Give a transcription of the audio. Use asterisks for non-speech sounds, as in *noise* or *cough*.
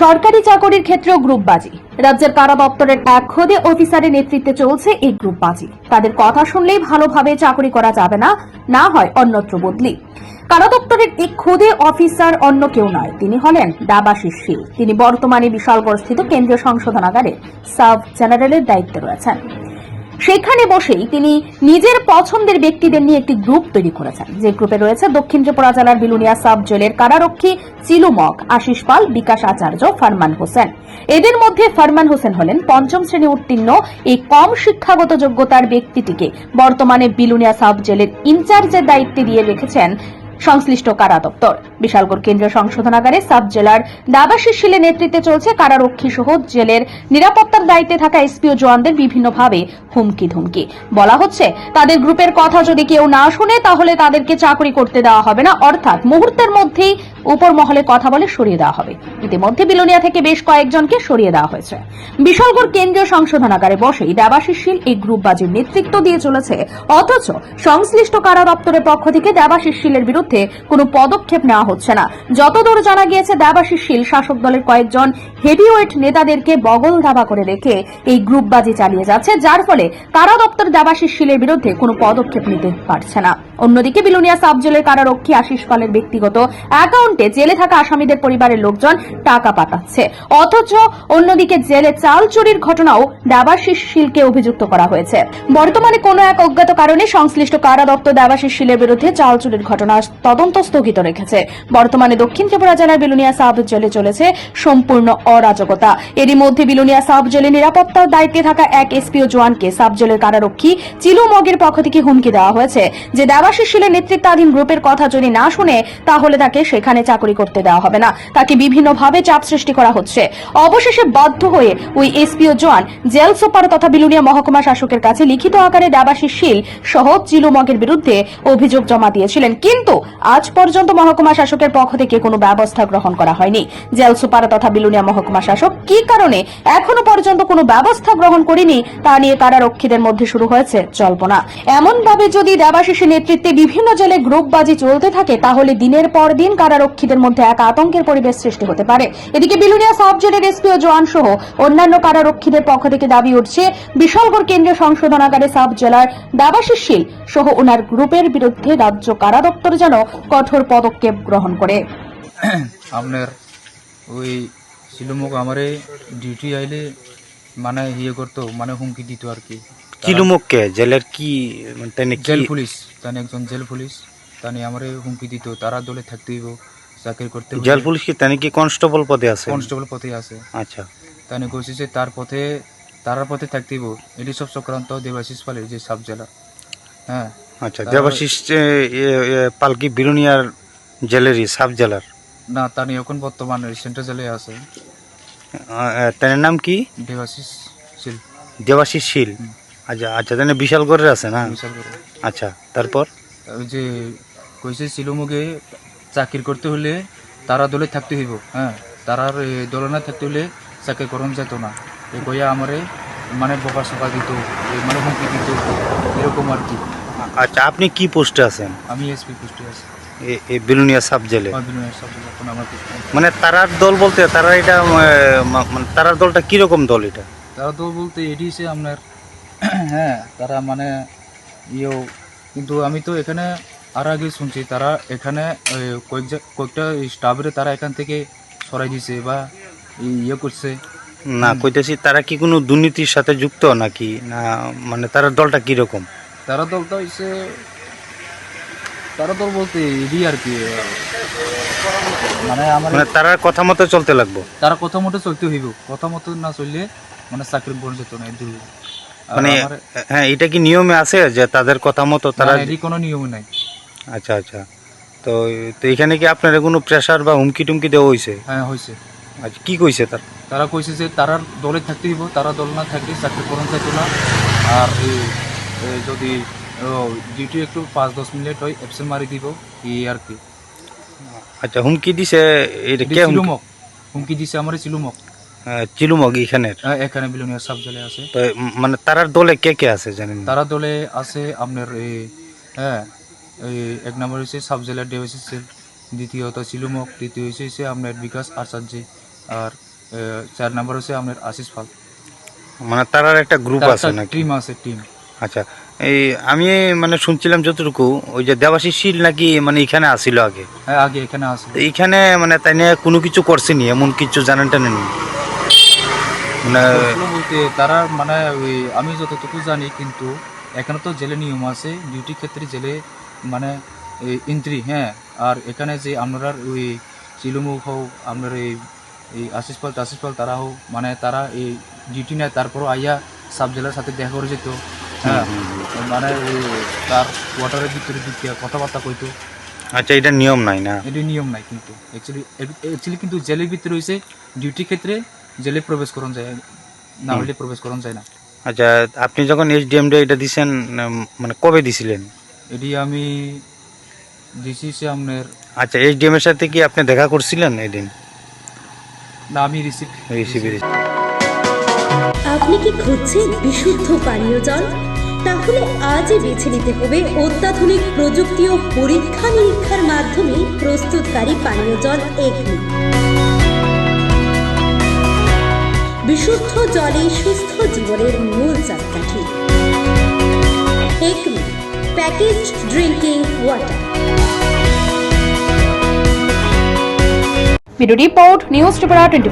সরকারি চাকরির ক্ষেত্রেও গ্রুপবাজি। রাজ্যের কারা দপ্তরের এক খোদে অফিসারের নেতৃত্বে চলছে এই গ্রুপবাজি। তাদের কথা শুনলেই ভালোভাবে চাকরি করা যাবে না না হয় অন্যত্র বদলি। কারা দপ্তরের এক খোদে অফিসার অন্য কেউ নয়, তিনি হলেন দাবাশিস শীল। তিনি বর্তমানে বিশালগড় স্থিত কেন্দ্রীয় সংশোধনাগারে সাব জেনারেলের দায়িত্বে রয়েছেন। সেখানে বসেই তিনি নিজের পছন্দের ব্যক্তিদের নিয়ে একটি গ্রুপ তৈরি করেছেন। যে গ্রুপে রয়েছে দক্ষিণ ত্রিপুরা জেলার বিলুনিয়া সাব জেলের কারারক্ষী চিলুমক, আশিস পাল, বিকাশ আচার্য, ফারমান হোসেন। এদের মধ্যে ফারমান হোসেন হলেন পঞ্চম শ্রেণি উত্তীর্ণ। এই কম শিক্ষাগত যোগ্যতার ব্যক্তিটিকে বর্তমানে বিলুনিয়া সাব জেলের ইনচার্জের দায়িত্বে দিয়ে রেখেছেন সংশ্লিষ্ট কারা দপ্তর। বিশালগড় কেন্দ্রীয় সংশোধনাগারে সাব জেলার দাবাশিস শিলের নেতৃত্বে চলছে কারারক্ষী সহ জেলের নিরাপত্তার দায়িত্বে থাকা এসপিও জওয়ানদের বিভিন্নভাবে হুমকি ধুমকি বলা হচ্ছে, তাদের গ্রুপের কথা যদি কেউ না শুনে, তাহলে তাদেরকে চাকরি করতে দেওয়া হবে না। অর্থাৎ মুহূর্তের মধ্যেই উপর মহলে কথা বলে সরিয়ে দেওয়া হবে। ইতিমধ্যে বিলোনিয়া থেকে বেশ কয়েকজনকে সরিয়ে দেওয়া হয়েছে। বিশালগড় কেন্দ্রীয় সংশোধনাগারে বসেই দেবাশিস শীল এই গ্রুপবাজির নেতৃত্ব দিয়ে চলেছে। অথচ সংশ্লিষ্ট কারা দপ্তরের পক্ষ থেকে দেবাশিস শীলের বিরুদ্ধে কোনো পদক্ষেপ নেওয়া হচ্ছে না। যতদূর জানা গিয়েছে দেবাশিস শীল শাসক দলের কয়েকজন হেভিওয়েট নেতাদেরকে বগল দাবা করে রেখে এই গ্রুপবাজি চালিয়ে যাচ্ছে, যার ফলে কারা দপ্তর দেবাশিস শীলের বিরুদ্ধে কোনো পদক্ষেপ নিতে পারছে না। অন্যদিকে বিলুনিয়া সাব জেলের কারারক্ষী আশিস পালের ব্যক্তিগত অ্যাকাউন্টে জেলে থাকা আসামিদের পরিবারের লোকজন টাকা পাঠাচ্ছে। অথচ অন্যদিকে জেলে চাল চুরির ঘটনাও দেবাশিস শীলকে অভিযুক্ত করা হয়েছে। বর্তমানে কোনো এক অজ্ঞাত কারণে সংশ্লিষ্ট কারা দপ্তর দেবাশিস শীলের বিরুদ্ধে চাল চুরির ঘটনা তদন্ত স্থগিত রেখেছে। বর্তমানে দক্ষিণ ত্রিপুরা জেলার বিলুনিয়া সাব জেলে চলেছে সম্পূর্ণ অরাজকতা। এরই মধ্যে বিলুনিয়া সাব জেলে নিরাপত্তার দায়িত্বে থাকা এক এসপিও জওয়ানকে সাব জেলের কারারক্ষী চিলু মগের পক্ষ থেকে হুমকি দেওয়া হয়েছে। যে দেবাশিস শীলের নেতৃত্বাধীন গ্রুপের কথা যদি না শুনে, তাহলে তাকে সেখানে চাকরি করতে দেওয়া হবে না। তাকে বিভিন্নভাবে চাপ সৃষ্টি করা হচ্ছে। অবশেষে বাধ্য হয়ে ওই এসপিও জওয়ান জেল সুপার তথা বিলুনিয়া মহকুমা শাসকের কাছে লিখিত আকারে দেবাশিস শীল সহ চিলুমগের বিরুদ্ধে অভিযোগ জমা দিয়েছিলেন। কিন্তু আজ পর্যন্ত মহকুমা শাসকের পক্ষ থেকে কোনো ব্যবস্থা গ্রহণ করা হয়নি। জেল সুপার তথা বিলুনিয়া মহকুমা শাসক কি কারণে এখনও পর্যন্ত কোনো ব্যবস্থা গ্রহণ করেনি, তা নিয়ে কারারক্ষীদের মধ্যে শুরু হয়েছে জল্পনা। এমনভাবে যদি দেবাশিসের নেতৃত্বে বিভিন্ন জেলে গ্রুপবাজি চলতে থাকে, তাহলে দিনের পর দিন কারারক্ষীদের মধ্যে এক আতঙ্কের পরিবেশ সৃষ্টি হতে পারে। এদিকে বিলুনিয়া সাব জেলের এসপিও জওয়ান সহ অন্যান্য কারারক্ষীদের পক্ষ থেকে দাবি উঠছে, বিশালগড় কেন্দ্রীয় সংশোধনাগারে সাব জেলার দেবাশিস শীল সহ ওনার গ্রুপের বিরুদ্ধে রাজ্য কারা দপ্তর যেন কঠোর পদক্ষেপ গ্রহণ করে। ডিউটি আইলে মানে ইয়ে করতো মানে হুমকি দিত আর কি। চিলুমুখকে জেলের কি মানে তেনে জেল পুলিশ তানি একজন জেল পুলিশ তানি আমারে হুমকি দিত তারা দলে থাকতে হইব চাকরি করতে জেল পুলিশ কি তেনে কি কনস্টেবল পদে আছে? কনস্টেবল পথে আছে। আচ্ছা। তানি কইছে যে তার পথে তারার পথে থাকতে হইব। এটি সব চক্রান্ত দেবাশিস পালের যে সাব জেলা হ্যাঁ। আচ্ছা তারা- দেবাশিস পালকি বিরুনিয়ার জেলেরই সাব জেলার না তানি এখন বর্তমানে সেন্ট্রাল জেলে আছে। তেনের নাম কি? দেবাশিস শিল। দেবাশিস শীল। আচ্ছা আচ্ছা তেনে বিশালগড়ের আছে না? বিশাল করে আচ্ছা তারপর? যে কইছে শিলমুগে চাকরি করতে হলে তারা দলে থাকতে হইব হ্যাঁ? তারার এ, দলে না থাকতে হলে চাকরি করন যেত না। এই কইয়া আমারে মানে বোকা সোকা দিত মানে হুমকি দিত এরকম আর কি। আচ্ছা আপনি কি পোস্টে আছেন? আমি এসপি পোস্টে আছি। এ- এই বিলুনিয়া সাব জেলে? অভিনয়ের আমার মানে তারার দল বলতে তারা এটা মানে তারার দলটা কীরকম দল এটা? তারা দল বলতে এটি আপনার *coughs* হ্যাঁ তারা মানে ইয়েও। কিন্তু আমি তো এখানে আর আগে শুনছি তারা এখানে কয়েক কয়েকটা স্টাফের তারা এখান থেকে সরাই দিছে বা ইয়ে করছে। না কইতেছি তারা কি কোনো দুর্নীতির সাথে যুক্ত নাকি? না মানে তারা দলটা কীরকম? তারা দলটা হচ্ছে তারা দল বলতে এডি আর কি মানে আমার মানে তারার কথা মতো চলতে লাগবো? তারা কথা মতো চলতে হইব কথা মতো না চললে মানে চাকরি বন যেত না মানে হ্যাঁ এটা কি নিয়মে আছে যে তাদের কথা মতো তারা কোনো নিয়ম নাই। আচ্ছা আচ্ছা। তো তো এখানে কি আপনার কোনো প্রেসার বা হুমকি টুমকি দেওয়া হয়েছে? হ্যাঁ হয়েছে। আচ্ছা কি কইছে তার? তারা কইছে যে তারার দলে থাকতে হইব তারা দল না থাকলে চাকরি করন যেত না। আর যদি ডিউটি একটু পাঁচ দশ মিনিট হয় অ্যাবসেন্ট মারি দিব এই আর কি। আচ্ছা হুমকি দিছে এটা কে হুমকি- দিছে আমার চিলুমক। চিলুমগ এখানের? হ্যাঁ, এখানে বিলনিয়া সাব জেলে আছে। তো মানে তারার দলে কে কে আছে জানেন? না? তারা দলে আছে আপনার এই হ্যাঁ এই এক নম্বর হচ্ছে সাব জেলার ডিওসি দ্বিতীয়ত শিলুমক তৃতীয় হচ্ছে হচ্ছে আপনার বিকাশ আচার্য আর চার নাম্বার হচ্ছে আপনার আশিস পাল। মানে তার একটা গ্রুপ আছে নাকি? টিম আছে টিম আচ্ছা এই আমি মানে শুনছিলাম যতটুকু ওই যে দেবাশিস শীল নাকি মানে এখানে আসিল আগে? হ্যাঁ আগে এখানে আছে তো এইখানে মানে তাই নিয়ে কোনো কিছু করছেনি এমন কিছু জানেন টানেন মানে বলতে তারা মানে ওই আমি যতটুকু জানি কিন্তু এখানে তো জেলে নিয়ম আছে ডিউটি ক্ষেত্রে জেলে মানে এন্ট্রি হ্যাঁ। আর এখানে যে আপনারা ওই চিলুমুখ হোক আপনার এই এই আশিস পাল টাশিস পাল তারা হোক মানে তারা এই ডিউটি নেয় তারপরও আইয়া সাব জেলার সাথে দেখা করে যেত হ্যাঁ। মানে ওই তার কোয়ার্টারের ভিতরে ঢুকিয়া কথাবার্তা কইতো। আচ্ছা এটা নিয়ম নাই না? এটি নিয়ম নাই কিন্তু। অ্যাকচুয়ালি অ্যাকচুয়ালি কিন্তু জেলের ভিতরে হয়েছে ডিউটি ক্ষেত্রে জেলে প্রবেশ করুন যায় না হলে প্রবেশ করুন যায় না। আচ্ছা আপনি যখন এইচডিএম ডে এটা দিছেন মানে কবে দিছিলেন? এটি আমি দিছি সে আপনার আচ্ছা এইচডিএম এর সাথে কি আপনি দেখা করছিলেন এদিন? না আমি রিসিভ রিসিভে আপনি কি খুঁজছেন বিশুদ্ধ পানীয় জল? তাহলে আজই বেছে নিতে হবে অত্যাধুনিক প্রযুক্তি ও পরীক্ষা নিরীক্ষার মাধ্যমে প্রস্তুতকারী পানীয় জল এগনি বিশুদ্ধ জলে সুস্থ জীবনের মূল চাকাঠি। Agony package drinking water video report news Tripura twenty